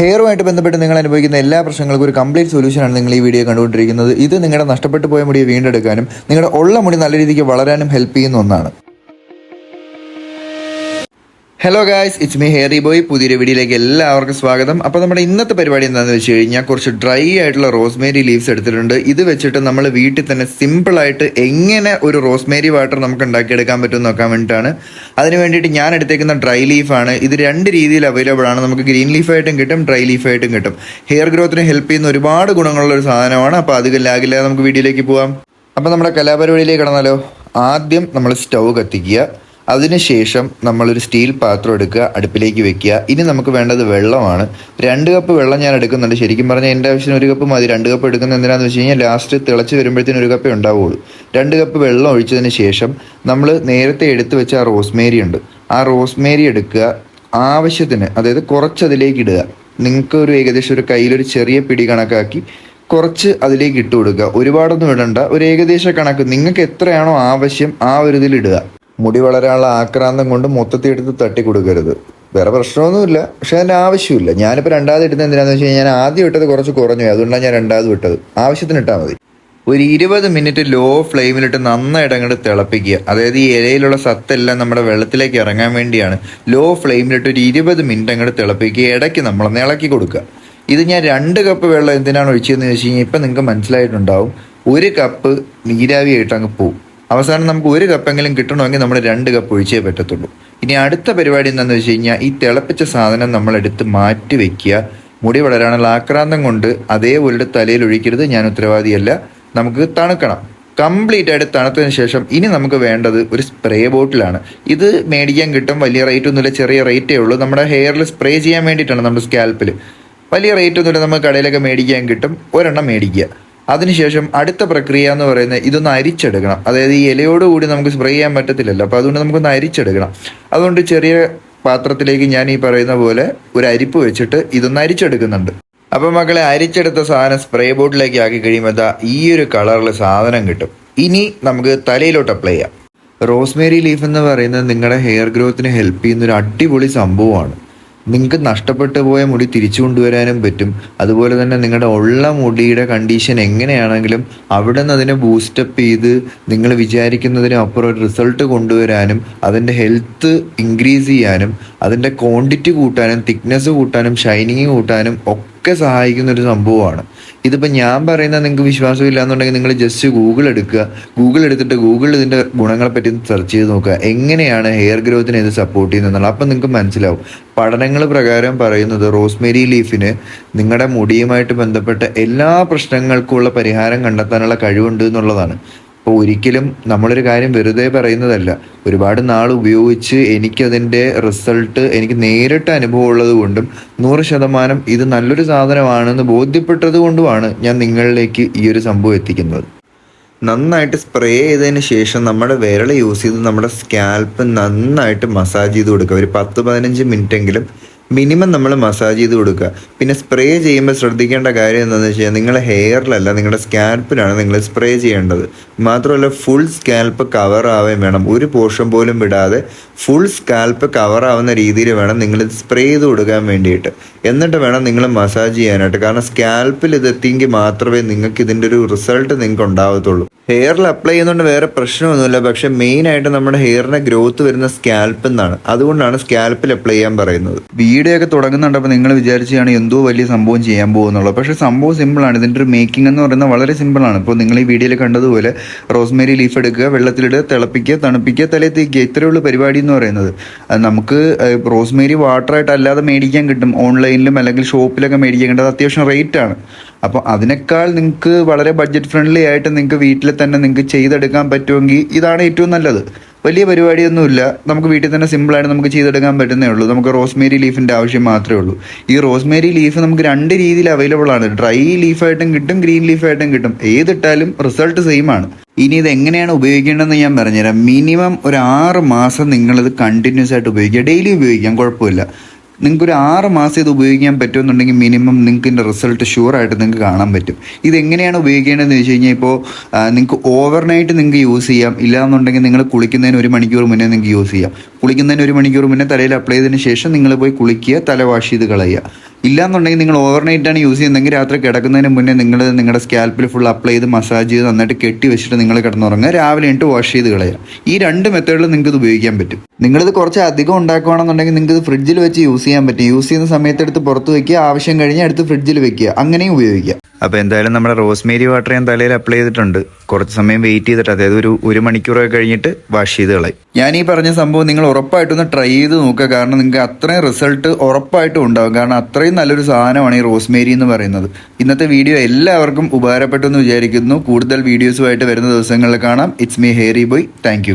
ഹെയറുമായിട്ട് ബന്ധപ്പെട്ട് നിങ്ങൾ അനുഭവിക്കുന്ന എല്ലാ പ്രശ്നങ്ങൾക്കും ഒരു കംപ്ലീറ്റ് സൊല്യൂഷനാണ് നിങ്ങൾ ഈ വീഡിയോ കണ്ടുകൊണ്ടിരിക്കുന്നത്. ഇത് നിങ്ങളുടെ നഷ്ടപ്പെട്ടു പോയ മുടിയെ വീണ്ടെടുക്കാനും നിങ്ങളുടെ ഉള്ള മുടി നല്ല രീതിക്ക് വളരാനും ഹെൽപ്പ് ചെയ്യുന്ന ഒന്നാണ്. Hello guys it's me Hairy Boy പുതിയൊരു വീഡിയോയിലേക്ക് എല്ലാവർക്കും സ്വാഗതം. അപ്പോൾ നമ്മുടെ ഇന്നത്തെ പരിപാടി എന്താണെന്ന് വെച്ച് കഴിഞ്ഞാൽ കുറച്ച് ഡ്രൈ ആയിട്ടുള്ള റോസ്മേരി ലീവ്സ് എടുത്തിട്ടുണ്ട്. ഇത് വെച്ചിട്ട് നമ്മൾ വീട്ടിൽ തന്നെ സിമ്പിളായിട്ട് എങ്ങനെ ഒരു റോസ്മേരി വാട്ടർ നമുക്ക് ഉണ്ടാക്കിയെടുക്കാൻ പറ്റുമെന്ന് നോക്കാൻ വേണ്ടിയിട്ടാണ്. അതിന് വേണ്ടിയിട്ട് ഞാൻ എടുത്തേക്കുന്ന ഡ്രൈ ലീഫാണ് ഇത് രണ്ട് രീതിയിൽ അവൈലബിൾ ആണ്. നമുക്ക് ഗ്രീൻ ലീഫായിട്ടും കിട്ടും ഡ്രൈ ലീഫായിട്ടും കിട്ടും. ഹെയർ ഗ്രോത്തിന് ഹെൽപ്പ് ചെയ്യുന്ന ഒരുപാട് ഗുണങ്ങളുള്ള ഒരു സാധനമാണ്. അപ്പോൾ അധികം ലാഗില്ലാതെ നമുക്ക് വീഡിയോയിലേക്ക് പോകാം അപ്പോൾ നമ്മുടെ കലാപരിപാടിയിലേക്ക് കടന്നാലോ. ആദ്യം നമ്മൾ സ്റ്റൗ കത്തിക്കുക. അതിനുശേഷം നമ്മളൊരു സ്റ്റീൽ പാത്രം എടുക്കുക അടുപ്പിലേക്ക് വെക്കുക. ഇനി നമുക്ക് വേണ്ടത് വെള്ളമാണ്. രണ്ട് കപ്പ് വെള്ളം ഞാൻ എടുക്കുന്നുണ്ട്. ശരിക്കും പറഞ്ഞാൽ എന്റെ ആവശ്യത്തിന് ഒരു കപ്പ് മതി. രണ്ട് കപ്പ് എടുക്കുന്നത് എന്തിനാന്ന് വെച്ച് കഴിഞ്ഞാൽ ലാസ്റ്റ് തിളച്ച് വരുമ്പോഴത്തേനും ഒരു കപ്പേ ഉണ്ടാവുള്ളൂ. രണ്ട് കപ്പ് വെള്ളം ഒഴിച്ചതിന് ശേഷം നമ്മൾ നേരത്തെ എടുത്തു വെച്ച ആ റോസ്മേരി ഉണ്ട്. ആ റോസ്മേരി എടുക്കുക. ആവശ്യത്തിന് അതായത് കുറച്ച് അതിലേക്ക് ഇടുക. നിങ്ങൾക്ക് ഒരു ഏകദേശം ഒരു കയ്യിലൊരു ചെറിയ പിടി കണക്കാക്കി കുറച്ച് അതിലേക്ക് ഇട്ട് കൊടുക്കുക. ഒരുപാടൊന്നും ഇടണ്ട. ഒരു ഏകദേശ കണക്ക്. നിങ്ങൾക്ക് എത്രയാണോ ആവശ്യം ആ ഒരു ഇതിൽ ഇടുക. മുടി വളരാനുള്ള ആക്രാന്തം കൊണ്ട് മൊത്തത്തിൽ എടുത്ത് തട്ടി കൊടുക്കരുത്. വേറെ പ്രശ്നമൊന്നുമില്ല. പക്ഷെ അതിന്റെ ആവശ്യമില്ല. ഞാനിപ്പോൾ രണ്ടാമത് ഇടുന്നത് എന്തിനാന്ന് വെച്ച് കഴിഞ്ഞാൽ ഞാൻ ആദ്യം ഇട്ടത് കുറച്ച് കുറഞ്ഞു. അതുകൊണ്ടാണ് ഞാൻ രണ്ടാമത് ഇട്ടത്. ആവശ്യത്തിന് ഇട്ടാൽ മതി. ഒരു ഇരുപത് മിനിറ്റ് ലോ ഫ്ലെയിമിലിട്ട് നന്നായിട്ട് അങ്ങോട്ട് തിളപ്പിക്കുക. അതായത് ഈ ഇലയിലുള്ള സത്തെല്ലാം നമ്മുടെ വെള്ളത്തിലേക്ക് ഇറങ്ങാൻ വേണ്ടിയാണ് ലോ ഫ്ലെയിമിലിട്ട് ഒരു ഇരുപത് മിനിറ്റ് അങ്ങോട്ട് തിളപ്പിക്കുക. ഇടയ്ക്ക് നമ്മളൊന്ന് ഇളക്കി കൊടുക്കുക. ഇത് ഞാൻ രണ്ട് കപ്പ് വെള്ളം എന്തിനാണ് ഒഴിച്ചതെന്ന് വെച്ച് കഴിഞ്ഞാൽ ഇപ്പം നിങ്ങൾക്ക് മനസ്സിലായിട്ടുണ്ടാവും. ഒരു കപ്പ് നീരാവിയായിട്ട് അങ്ങ് പോവും. അവസാനം നമുക്ക് ഒരു കപ്പെങ്കിലും കിട്ടണമെങ്കിൽ നമ്മൾ രണ്ട് കപ്പ് ഒഴിച്ചേ പറ്റത്തുള്ളൂ. ഇനി അടുത്ത പരിപാടി എന്താണെന്ന് വെച്ച് കഴിഞ്ഞാൽ ഈ തിളപ്പിച്ച സാധനം നമ്മളെടുത്ത് മാറ്റി വെക്കുക. മുടി വളരാനുള്ള ആക്രാന്തം കൊണ്ട് അതേപോലെ തലയിൽ ഒഴിക്കരുത് ഞാൻ ഉത്തരവാദിയല്ല. നമുക്ക് തണുക്കണം. കംപ്ലീറ്റ് ആയിട്ട് തണുത്തതിന് ശേഷം ഇനി നമുക്ക് വേണ്ടത് ഒരു സ്പ്രേ ബോട്ടിലാണ്. ഇത് മേടിക്കാൻ കിട്ടും വലിയ റേറ്റ് ഒന്നുമില്ല ചെറിയ റേറ്റേ ഉള്ളൂ. നമ്മുടെ ഹെയറിൽ സ്പ്രേ ചെയ്യാൻ വേണ്ടിയിട്ടാണ് നമ്മുടെ സ്കാൽപ്പിൽ വലിയ റേറ്റ് ഒന്നുമില്ല നമുക്ക് കടയിലൊക്കെ മേടിക്കാൻ കിട്ടും. ഒരെണ്ണം മേടിക്കുക. അതിനുശേഷം അടുത്ത പ്രക്രിയ എന്ന് പറയുന്നത് ഇതൊന്ന് അരിച്ചെടുക്കണം. അതായത് ഈ ഇലയോടുകൂടി നമുക്ക് സ്പ്രേ ചെയ്യാൻ പറ്റത്തില്ലല്ലോ. അപ്പോൾ അതുകൊണ്ട് നമുക്കൊന്ന് അരിച്ചെടുക്കണം. അതുകൊണ്ട് ചെറിയ പാത്രത്തിലേക്ക് ഞാൻ ഈ പറയുന്ന പോലെ ഒരു അരിപ്പ് വെച്ചിട്ട് ഇതൊന്ന് അരിച്ചെടുക്കുന്നുണ്ട്. അപ്പോൾ മക്കളെ അരിച്ചെടുത്ത സാധനം സ്പ്രേ ബോട്ടിലേക്ക് ആക്കി കഴിയുമ്പോൾ ഈ ഒരു കളറിൽ സാധനം കിട്ടും. ഇനി നമുക്ക് തലയിലോട്ട് അപ്ലൈ ചെയ്യാം. റോസ്മേരി ലീഫ് എന്ന് പറയുന്നത് നിങ്ങളുടെ ഹെയർ ഗ്രോത്തിന് ഹെൽപ്പ് ചെയ്യുന്ന ഒരു അടിപൊളി സംഭവമാണ്. നിങ്ങൾക്ക് നഷ്ടപ്പെട്ടു പോയ മുടി തിരിച്ചു കൊണ്ടുവരാനും പറ്റും. അതുപോലെ തന്നെ നിങ്ങളുടെ ഉള്ള മുടിയുടെ കണ്ടീഷൻ എങ്ങനെയാണെങ്കിലും അവിടെ നിന്ന് അതിനെ ബൂസ്റ്റപ്പ് ചെയ്ത് നിങ്ങൾ വിചാരിക്കുന്നതിനും അപ്പുറം ഒരു റിസൾട്ട് കൊണ്ടുവരാനും അതിന്റെ ഹെൽത്ത് ഇൻക്രീസ് ചെയ്യാനും അതിന്റെ ക്വാണ്ടിറ്റി കൂട്ടാനും തിക്നെസ് കൂട്ടാനും ഷൈനിങ് കൂട്ടാനും ഒക്കെ സഹായിക്കുന്ന ഒരു സംഭവമാണ്. ഇതിപ്പോൾ ഞാൻ പറയുന്നത് നിങ്ങൾക്ക് വിശ്വാസമില്ല എന്നുണ്ടെങ്കിൽ നിങ്ങൾ ജസ്റ്റ് ഗൂഗിൾ എടുക്കുക. ഗൂഗിൾ എടുത്തിട്ട് ഗൂഗിളിൽ ഇതിന്റെ ഗുണങ്ങളെ പറ്റി സെർച്ച് ചെയ്ത് നോക്കുക. എങ്ങനെയാണ് ഹെയർ ഗ്രോത്തിനെ ഇത് സപ്പോർട്ട് ചെയ്യുന്നത് അപ്പം നിങ്ങൾക്ക് മനസ്സിലാവും. പഠനങ്ങൾ പ്രകാരം പറയുന്നത് റോസ്മേരി ലീഫിന് നിങ്ങളുടെ മുടിയുമായിട്ട് ബന്ധപ്പെട്ട എല്ലാ പ്രശ്നങ്ങൾക്കുമുള്ള പരിഹാരം കണ്ടെത്താനുള്ള കഴിവുണ്ട് എന്നുള്ളതാണ്. അപ്പോൾ ഒരിക്കലും നമ്മളൊരു കാര്യം വെറുതെ പറയുന്നതല്ല. ഒരുപാട് നാൾ ഉപയോഗിച്ച് എനിക്കതിന്റെ റിസൾട്ട് എനിക്ക് നേരിട്ട് അനുഭവം ഉള്ളത് കൊണ്ടും നൂറ് ശതമാനം ഇത് നല്ലൊരു സാധനമാണെന്ന് ബോധ്യപ്പെട്ടത് കൊണ്ടുമാണ് ഞാൻ നിങ്ങളിലേക്ക് ഈ ഒരു സംഭവം എത്തിക്കുന്നത്. നന്നായിട്ട് സ്പ്രേ ചെയ്തതിന് ശേഷം നമ്മുടെ വിരൽ യൂസ് ചെയ്ത് നമ്മുടെ സ്കാൽപ്പ് നന്നായിട്ട് മസാജ് ചെയ്ത് കൊടുക്കുക. ഒരു പത്ത് പതിനഞ്ച് മിനിറ്റ് എങ്കിലും മിനിമം നമ്മൾ മസാജ് ചെയ്ത് കൊടുക്കുക. പിന്നെ സ്പ്രേ ചെയ്യുമ്പോൾ ശ്രദ്ധിക്കേണ്ട കാര്യം എന്താണെന്ന് വെച്ച് കഴിഞ്ഞാൽ നിങ്ങളുടെ ഹെയറിലല്ല നിങ്ങളുടെ സ്കാൽപ്പിലാണ് നിങ്ങൾ സ്പ്രേ ചെയ്യേണ്ടത്. മാത്രമല്ല ഫുൾ സ്കാൽപ്പ് കവർ ആവുകയും വേണം. ഒരു പോർഷൻ പോലും വിടാതെ ഫുൾ സ്കാൽപ്പ് കവർ ആവുന്ന രീതിയിൽ വേണം നിങ്ങൾ സ്പ്രേ ചെയ്ത് കൊടുക്കാൻ വേണ്ടിയിട്ട്. എന്നിട്ട് വേണം നിങ്ങൾ മസാജ് ചെയ്യാനായിട്ട്. കാരണം സ്കാൽപ്പിൽ ഇതെത്തിയെങ്കിൽ മാത്രമേ നിങ്ങൾക്ക് ഇതിന്റെ ഒരു റിസൾട്ട് നിങ്ങൾക്ക് ഉണ്ടാവത്തുള്ളൂ. ഹെയറിൽ അപ്ലൈ ചെയ്യുന്നതുകൊണ്ട് വേറെ പ്രശ്നമൊന്നുമില്ല. പക്ഷെ മെയിൻ ആയിട്ട് നമ്മുടെ ഹെയറിന് ഗ്രോത്ത് വരുന്ന സ്കാൽപ്പിൽ നിന്നാണ് അതുകൊണ്ടാണ് സ്കാൽപ്പിൽ അപ്ലൈ ചെയ്യാൻ പറയുന്നത്. വീഡിയോ ഒക്കെ തുടങ്ങുന്നുണ്ടപ്പോൾ നിങ്ങൾ വിചാരിച്ചാണ് എന്തോ വലിയ സംഭവം ചെയ്യാൻ പോകുന്നുള്ളൂ പക്ഷേ സംഭവം സിമ്പിളാണ് ഇതിന്റെ ഒരു മേക്കിംഗ് എന്ന് പറയുന്നത് വളരെ സിമ്പിളാണ് ഇപ്പോൾ നിങ്ങൾ ഈ വീഡിയോയിൽ കണ്ടതുപോലെ റോസ്മേരി ലീഫ് എടുക്കുക വെള്ളത്തിലിടുക തിളപ്പിക്കുക തണുപ്പിക്കുക തലയിൽ തേക്കുക. ഇത്രയേ ഉള്ളൂ പരിപാടി എന്ന് പറയുന്നത്. അത് നമുക്ക് റോസ്മേരി വാട്ടറായിട്ട് അല്ലാതെ മേടിക്കാൻ കിട്ടും. ഓൺലൈനിലും അല്ലെങ്കിൽ ഷോപ്പിലൊക്കെ മേടിക്കാൻ കിട്ടും. അത് അത്യാവശ്യം റേറ്റാണ് അപ്പോൾ അതിനേക്കാൾ നിങ്ങൾക്ക് വളരെ ബഡ്ജറ്റ് ഫ്രണ്ട്ലി ആയിട്ട് നിങ്ങൾക്ക് വീട്ടിൽ തന്നെ നിങ്ങൾക്ക് ചെയ്തെടുക്കാൻ പറ്റുമെങ്കിൽ ഇതാണ് ഏറ്റവും നല്ലത്. വലിയ പരിപാടിയൊന്നുമില്ല. നമുക്ക് വീട്ടിൽ തന്നെ സിമ്പിളായിട്ട് നമുക്ക് ചെയ്തെടുക്കാൻ പറ്റുന്നേ ഉള്ളൂ. നമുക്ക് റോസ്മേരി ലീഫിന്റെ ആവശ്യം മാത്രമേ ഉള്ളൂ. ഈ റോസ്മേരി ലീഫ് നമുക്ക് രണ്ട് രീതിയിൽ അവൈലബിൾ ആണ്. ഡ്രൈ ലീഫായിട്ടും കിട്ടും ഗ്രീൻ ലീഫായിട്ടും കിട്ടും. ഏതിട്ടാലും റിസൾട്ട് സെയിം ആണ്. ഇനി ഇത് എങ്ങനെയാണ് ഉപയോഗിക്കേണ്ടതെന്ന് ഞാൻ പറഞ്ഞുതരാം. മിനിമം ഒരു ആറ് മാസം നിങ്ങളിത് കണ്ടിന്യൂസ് ആയിട്ട് ഉപയോഗിക്കുക. ഡെയിലി ഉപയോഗിക്കാം കുഴപ്പമില്ല. നിങ്ങൾക്ക് ഒരു ആറ് മാസം ഇത് ഉപയോഗിക്കാൻ പറ്റുമെന്നുണ്ടെങ്കിൽ മിനിമം നിങ്ങൾക്ക് ഇതിന്റെ റിസൾട്ട് ഷുവറായിട്ട് നിങ്ങൾക്ക് കാണാൻ പറ്റും. ഇത് എങ്ങനെയാണ് ഉപയോഗിക്കേണ്ടതെന്ന് വെച്ച് കഴിഞ്ഞാൽ ഇപ്പോൾ നിങ്ങൾക്ക് ഓവർനൈറ്റ് നിങ്ങൾക്ക് യൂസ് ചെയ്യാം. ഇല്ലാന്നുണ്ടെങ്കിൽ നിങ്ങൾ കുളിക്കുന്നതിന് ഒരു മണിക്കൂർ മുന്നേ നിങ്ങൾക്ക് യൂസ് ചെയ്യാം. കുളിക്കുന്നതിന് ഒരു മണിക്കൂർ മുന്നേ തലയിൽ അപ്ലൈ ചെയ്തതിന് ശേഷം നിങ്ങൾ പോയി കുളിക്കുക തല വാഷ് ചെയ്ത് കളയുക. ഇല്ലാന്നുണ്ടെങ്കിൽ നിങ്ങൾ ഓവർനൈറ്റ് ആണ് യൂസ് ചെയ്യുന്നതെങ്കിൽ രാത്രി കിടക്കുന്നതിന് മുന്നേ നിങ്ങൾ നിങ്ങളുടെ സ്കാൽപ്പിൽ ഫുൾ അപ്ലൈ ചെയ്ത് മസാജ് ചെയ്ത് നന്നായിട്ട് കെട്ടി വെച്ചിട്ട് നിങ്ങൾ കിടന്നുറങ്ങുക. രാവിലെ എണിട്ട് വാഷ് ചെയ്ത് കളയുക. ഈ രണ്ട് മെത്തേഡിലും നിങ്ങൾക്ക് ഉപയോഗിക്കാൻ പറ്റും. നിങ്ങളിത് കുറച്ച് അധികം ഉണ്ടാക്കുകയാണെന്നുണ്ടെങ്കിൽ നിങ്ങൾക്ക് ഇത് ഫ്രിഡ്ജിൽ വെച്ച് യൂസ് ചെയ്യാൻ പറ്റും. യൂസ് ചെയ്യുന്ന സമയത്ത് എടുത്ത് പുറത്ത് വെക്കുക. ആവശ്യം കഴിഞ്ഞാൽ എടുത്ത് ഫ്രിഡ്ജിൽ വെക്കുക. അങ്ങനെയും ഉപയോഗിക്കുക. അപ്പോൾ എന്തായാലും നമ്മുടെ റോസ്മേരി വാട്ടർ ഞാൻ തലയിൽ അപ്ലൈ ചെയ്തിട്ടുണ്ട്. കുറച്ച് സമയം വെയിറ്റ് ചെയ്തിട്ട് അതായത് ഒരു ഒരു മണിക്കൂറൊക്കെ കഴിഞ്ഞിട്ട് വാഷ് ചെയ്ത് കളയും. ഞാൻ ഈ പറഞ്ഞ സംഭവം നിങ്ങൾ ഉറപ്പായിട്ടൊന്ന് ട്രൈ ചെയ്ത് നോക്കുക. കാരണം നിങ്ങൾക്ക് അത്രയും റിസൾട്ട് ഉറപ്പായിട്ടും ഉണ്ടാവും. കാരണം അത്രയും നല്ലൊരു സാധനമാണ് ഈ റോസ്മേരി എന്ന് പറയുന്നത്. ഇന്നത്തെ വീഡിയോ എല്ലാവർക്കും ഉപകാരപ്പെട്ടു എന്ന് വിചാരിക്കുന്നു. കൂടുതൽ വീഡിയോസുമായിട്ട് വരുന്ന ദിവസങ്ങളിൽ കാണാം. It's me Hairy Boy thank